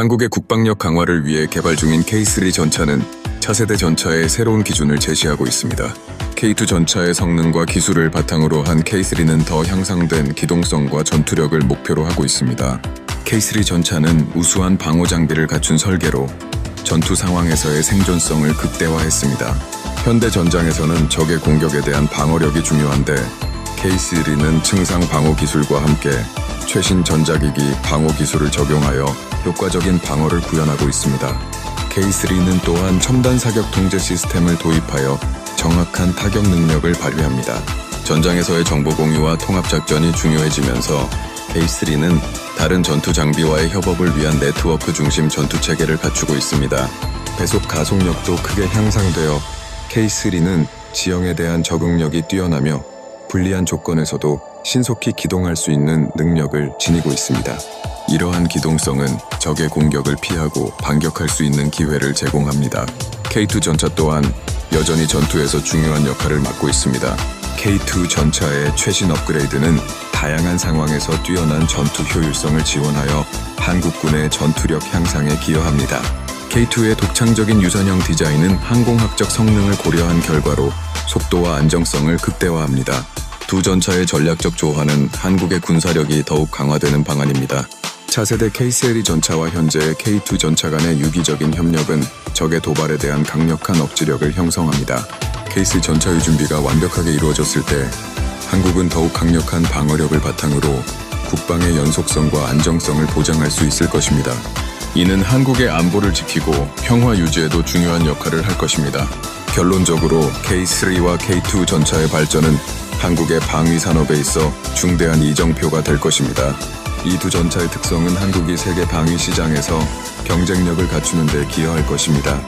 한국의 국방력 강화를 위해 개발 중인 K3 전차는 차세대 전차의 새로운 기준을 제시하고 있습니다. K2 전차의 성능과 기술을 바탕으로 한 K3는 더 향상된 기동성과 전투력을 목표로 하고 있습니다. K3 전차는 우수한 방호 장비를 갖춘 설계로 전투 상황에서의 생존성을 극대화했습니다. 현대 전장에서는 적의 공격에 대한 방어력이 중요한데 K3는 층상 방호 기술과 함께 최신 전자기기 방호 기술을 적용하여 효과적인 방어를 구현하고 있습니다. K3는 또한 첨단 사격 통제 시스템을 도입하여 정확한 타격 능력을 발휘합니다. 전장에서의 정보 공유와 통합 작전이 중요해지면서 K3는 다른 전투 장비와의 협업을 위한 네트워크 중심 전투 체계를 갖추고 있습니다. 배속 가속력도 크게 향상되어 K3는 지형에 대한 적응력이 뛰어나며 불리한 조건에서도 신속히 기동할 수 있는 능력을 지니고 있습니다. 이러한 기동성은 적의 공격을 피하고 반격할 수 있는 기회를 제공합니다. K2 전차 또한 여전히 전투에서 중요한 역할을 맡고 있습니다. K2 전차의 최신 업그레이드는 다양한 상황에서 뛰어난 전투 효율성을 지원하여 한국군의 전투력 향상에 기여합니다. K2의 독창적인 유선형 디자인은 항공학적 성능을 고려한 결과로 속도와 안정성을 극대화합니다. 두 전차의 전략적 조화는 한국의 군사력이 더욱 강화되는 방안입니다. 차세대 K3 전차와 현재의 K2 전차 간의 유기적인 협력은 적의 도발에 대한 강력한 억지력을 형성합니다. K3 전차 유준비가 완벽하게 이루어졌을 때 한국은 더욱 강력한 방어력을 바탕으로 국방의 연속성과 안정성을 보장할 수 있을 것입니다. 이는 한국의 안보를 지키고 평화 유지에도 중요한 역할을 할 것입니다. 결론적으로 K3와 K2 전차의 발전은 한국의 방위 산업에 있어 중대한 이정표가 될 것입니다. 이 두 전차의 특성은 한국이 세계 방위 시장에서 경쟁력을 갖추는 데 기여할 것입니다.